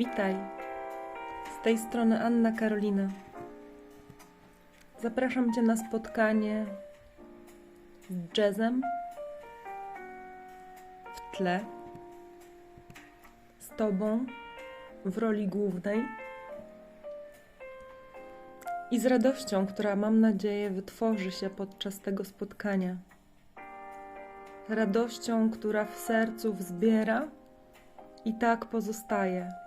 Witaj. Z tej strony Anna Karolina. Zapraszam Cię na spotkanie z jazzem w tle, z Tobą w roli głównej i z radością, która mam nadzieję wytworzy się podczas tego spotkania. Radością, która w sercu wzbiera i tak pozostaje.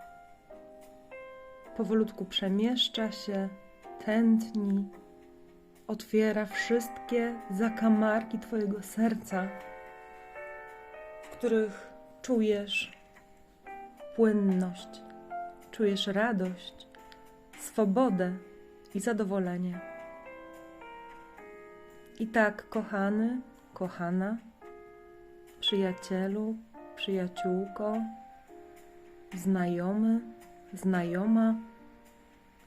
Powolutku przemieszcza się, tętni, otwiera wszystkie zakamarki Twojego serca, w których czujesz płynność, czujesz radość, swobodę i zadowolenie. I tak, kochany, kochana, przyjacielu, przyjaciółko, znajomy, znajoma,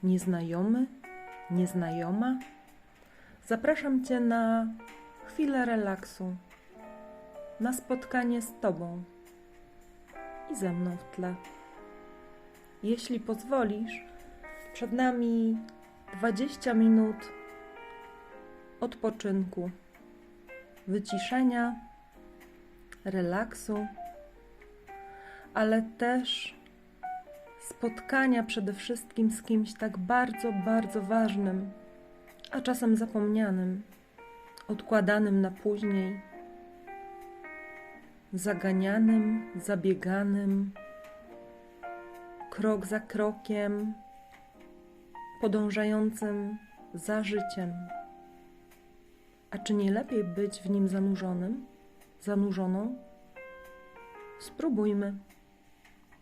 nieznajomy, nieznajoma. Zapraszam Cię na chwilę relaksu, na spotkanie z Tobą i ze mną w tle. Jeśli pozwolisz, przed nami 20 minut odpoczynku, wyciszenia, relaksu, ale też spotkania przede wszystkim z kimś tak bardzo, bardzo ważnym, a czasem zapomnianym, odkładanym na później, zaganianym, zabieganym, krok za krokiem, podążającym za życiem. A czy nie lepiej być w nim zanurzonym, zanurzoną? Spróbujmy.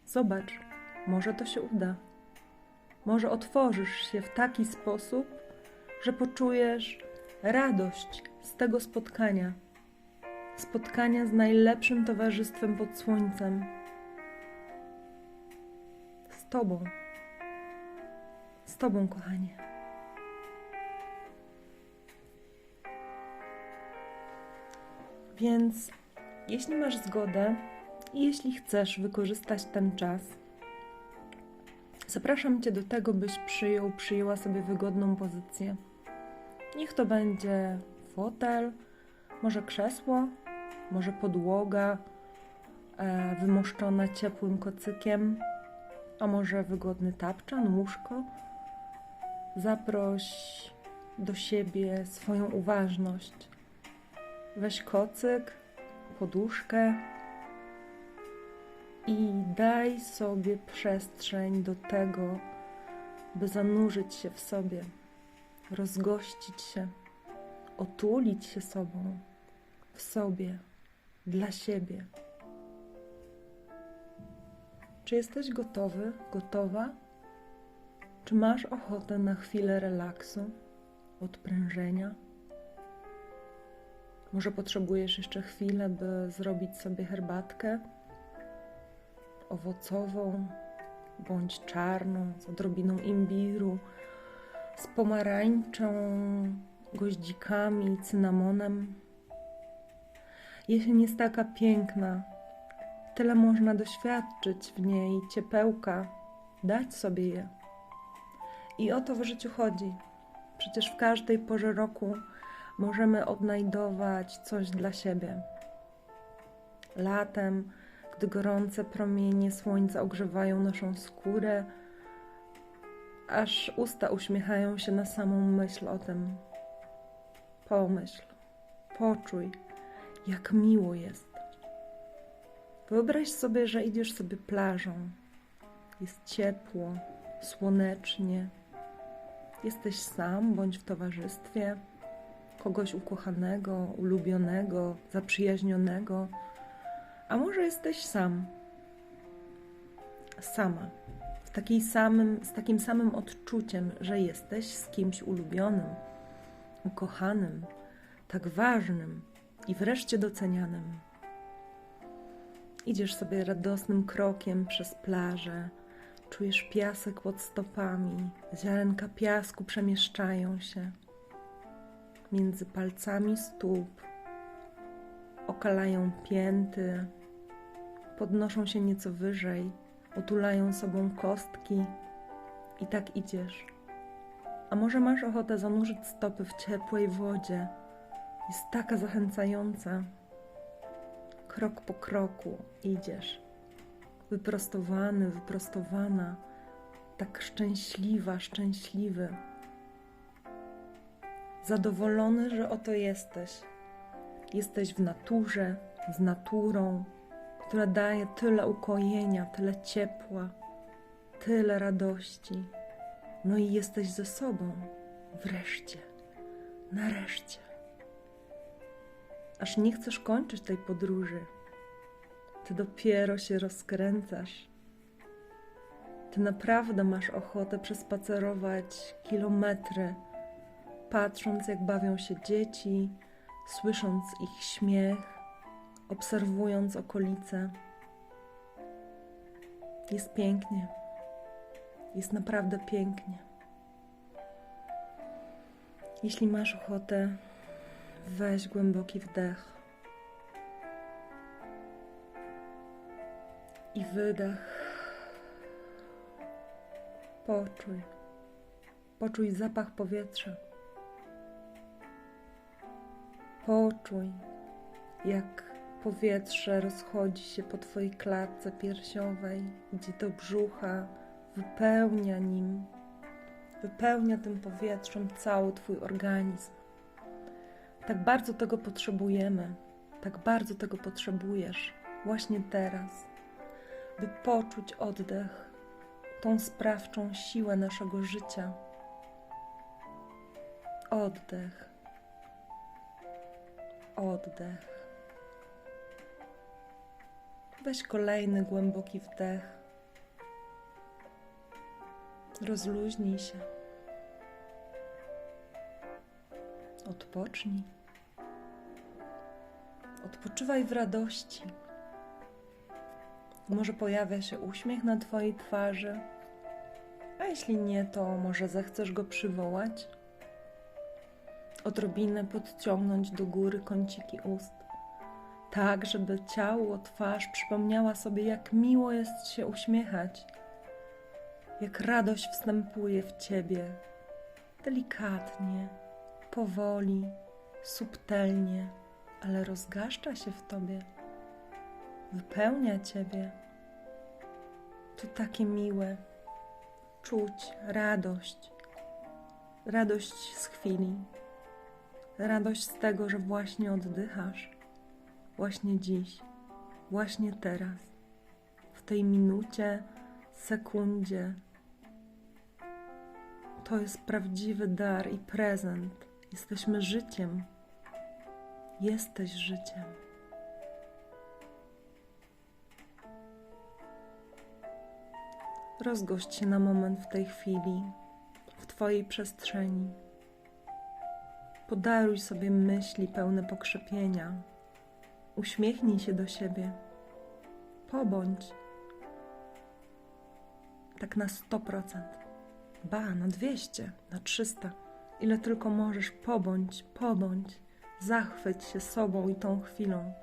Zobacz, może to się uda. Może otworzysz się w taki sposób, że poczujesz radość z tego spotkania. Spotkania z najlepszym towarzystwem pod słońcem. Z Tobą. Z Tobą, kochanie. Więc jeśli masz zgodę i jeśli chcesz wykorzystać ten czas, zapraszam Cię do tego, byś przyjął, przyjęła sobie wygodną pozycję. Niech to będzie fotel, może krzesło, może podłoga e, wymoszczona ciepłym kocykiem, a może wygodny tapczan, łóżko. Zaproś do siebie swoją uważność. Weź kocyk, poduszkę i daj sobie przestrzeń do tego, by zanurzyć się w sobie, rozgościć się, otulić się sobą, w sobie, dla siebie. Czy jesteś gotowy, gotowa? Czy masz ochotę na chwilę relaksu, odprężenia? Może potrzebujesz jeszcze chwilę, by zrobić sobie herbatkę owocową bądź czarną z odrobiną imbiru, z pomarańczą, goździkami, cynamonem. Jesień jest taka piękna, tyle można doświadczyć w niej ciepełka, dać sobie je. I o to w życiu chodzi. Przecież w każdej porze roku możemy odnajdować coś dla siebie. Latem, gdy gorące promienie słońca ogrzewają naszą skórę, aż usta uśmiechają się na samą myśl o tym. Pomyśl, poczuj, jak miło jest. Wyobraź sobie, że idziesz sobie plażą. Jest ciepło, słonecznie. Jesteś sam bądź w towarzystwie kogoś ukochanego, ulubionego, zaprzyjaźnionego, a może jesteś sam, sama, w takiej samym, z takim samym odczuciem, że jesteś z kimś ulubionym, ukochanym, tak ważnym i wreszcie docenianym. Idziesz sobie radosnym krokiem przez plażę, czujesz piasek pod stopami, ziarenka piasku przemieszczają się. Między palcami stóp, okalają pięty, podnoszą się nieco wyżej, otulają sobą kostki i tak idziesz. A może masz ochotę zanurzyć stopy w ciepłej wodzie? Jest taka zachęcająca. Krok po kroku idziesz. Wyprostowany, wyprostowana, tak szczęśliwa, szczęśliwy. Zadowolony, że oto jesteś. Jesteś w naturze, z naturą, która daje tyle ukojenia, tyle ciepła, tyle radości. No i jesteś ze sobą. Wreszcie, nareszcie. Aż nie chcesz kończyć tej podróży. Ty dopiero się rozkręcasz. Ty naprawdę masz ochotę przespacerować kilometry, patrząc, jak bawią się dzieci, słysząc ich śmiech, obserwując okolice. Jest pięknie. Jest naprawdę pięknie. Jeśli masz ochotę, weź głęboki wdech i wydech. Poczuj. Poczuj zapach powietrza. Poczuj, jak powietrze rozchodzi się po Twojej klatce piersiowej, idzie do brzucha, wypełnia nim, wypełnia tym powietrzem cały Twój organizm. Tak bardzo tego potrzebujemy, tak bardzo tego potrzebujesz właśnie teraz, by poczuć oddech, tą sprawczą siłę naszego życia. Oddech, oddech. Weź kolejny głęboki wdech. Rozluźnij się. Odpocznij. Odpoczywaj w radości. Może pojawia się uśmiech na Twojej twarzy, a jeśli nie, to może zechcesz go przywołać. Odrobinę podciągnąć do góry kąciki ust, tak żeby ciało, twarz przypomniała sobie, jak miło jest się uśmiechać, jak radość wstępuje w Ciebie, delikatnie, powoli, subtelnie, ale rozgaszcza się w Tobie, wypełnia Ciebie. To takie miłe. Czuć radość, radość z chwili, radość z tego, że właśnie oddychasz, właśnie dziś, właśnie teraz, w tej minucie, sekundzie. To jest prawdziwy dar i prezent. Jesteśmy życiem. Jesteś życiem. Rozgość się na moment w tej chwili, w Twojej przestrzeni. Podaruj sobie myśli pełne pokrzepienia. Uśmiechnij się do siebie. Pobądź. Tak na 100%. Ba, na 200, na 300. Ile tylko możesz, pobądź, pobądź. Zachwyć się sobą i tą chwilą.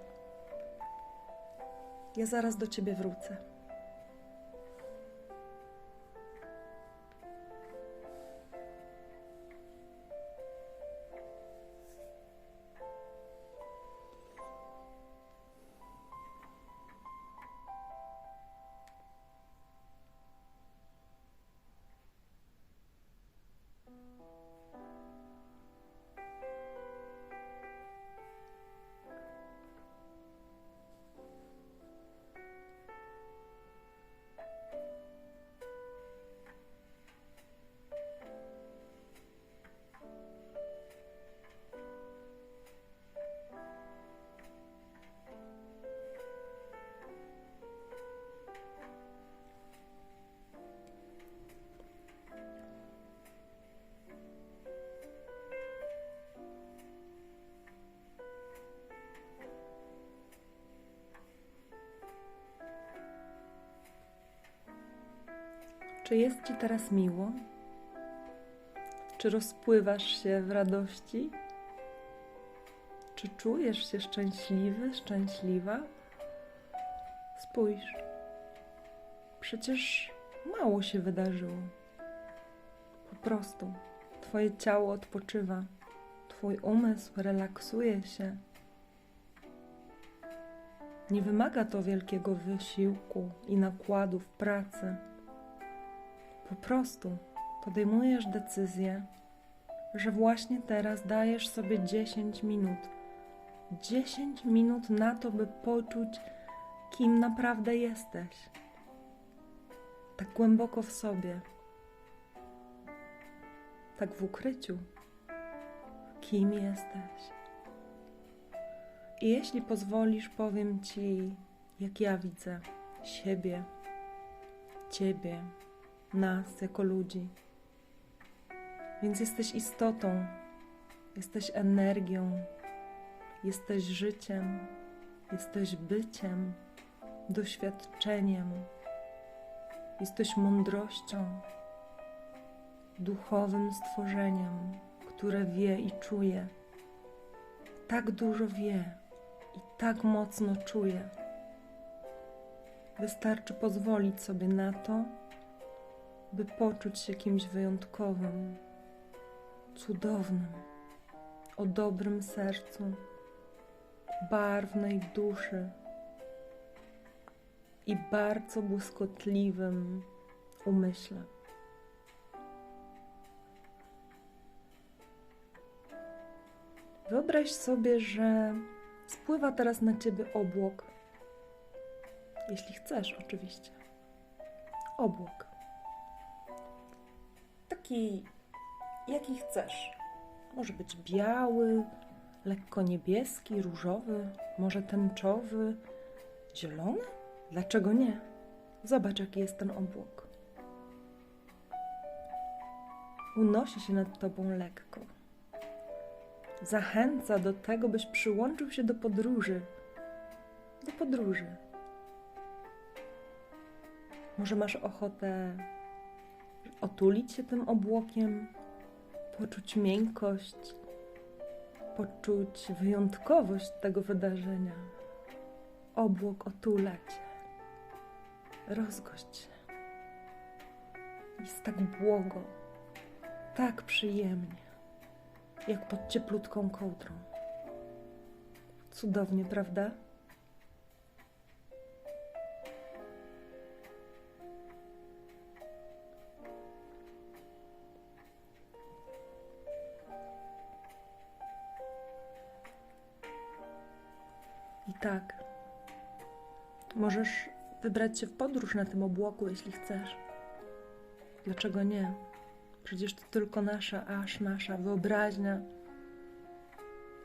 Ja zaraz do ciebie wrócę. Czy jest Ci teraz miło? Czy rozpływasz się w radości? Czy czujesz się szczęśliwy, szczęśliwa? Spójrz. Przecież mało się wydarzyło. Po prostu Twoje ciało odpoczywa, Twój umysł relaksuje się. Nie wymaga to wielkiego wysiłku i nakładów pracy. Po prostu podejmujesz decyzję, że właśnie teraz dajesz sobie 10 minut. 10 minut na to, by poczuć, kim naprawdę jesteś. Tak głęboko w sobie, tak w ukryciu, kim jesteś. I jeśli pozwolisz, powiem Ci, jak ja widzę siebie, Ciebie, nas jako ludzi. Więc jesteś istotą, jesteś energią, jesteś życiem, jesteś byciem, doświadczeniem, jesteś mądrością, duchowym stworzeniem, które wie i czuje. Tak dużo wie i tak mocno czuje. Wystarczy pozwolić sobie na to, by poczuć się kimś wyjątkowym, cudownym, o dobrym sercu, barwnej duszy i bardzo błyskotliwym umyśle. Wyobraź sobie, że spływa teraz na ciebie obłok. Jeśli chcesz, oczywiście. Obłok. Taki, jaki chcesz. Może być biały, lekko niebieski, różowy, może tęczowy, zielony? Dlaczego nie? Zobacz, jaki jest ten obłok. Unosi się nad tobą lekko. Zachęca do tego, byś przyłączył się do podróży. Do podróży. Może masz ochotę otulić się tym obłokiem, poczuć miękkość, poczuć wyjątkowość tego wydarzenia. Obłok otula cię, rozgość się. Jest tak błogo, tak przyjemnie, jak pod cieplutką kołdrą. Cudownie, prawda? I tak, możesz wybrać się w podróż na tym obłoku, jeśli chcesz. Dlaczego nie? Przecież to tylko nasza, aż nasza wyobraźnia.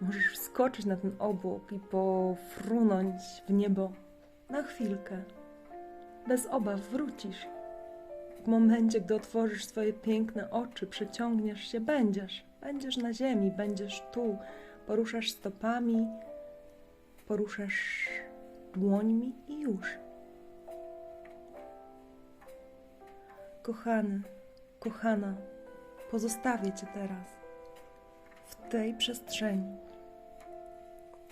Możesz wskoczyć na ten obłok i pofrunąć w niebo na chwilkę. Bez obaw wrócisz. W momencie, gdy otworzysz swoje piękne oczy, przeciągniesz się, będziesz. Będziesz na ziemi, będziesz tu. Poruszasz stopami, poruszasz dłońmi i już. Kochany, kochana, pozostawię Cię teraz w tej przestrzeni.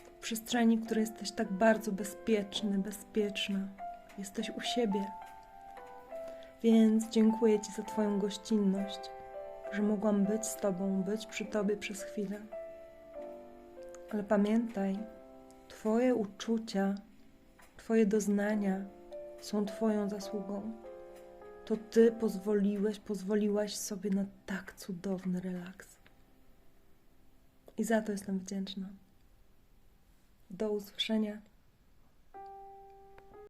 W przestrzeni, w której jesteś tak bardzo bezpieczny, bezpieczna. Jesteś u siebie. Więc dziękuję Ci za Twoją gościnność, że mogłam być z Tobą, być przy Tobie przez chwilę. Ale pamiętaj, Twoje uczucia, Twoje doznania są Twoją zasługą. To Ty pozwoliłeś, pozwoliłaś sobie na tak cudowny relaks. I za to jestem wdzięczna. Do usłyszenia.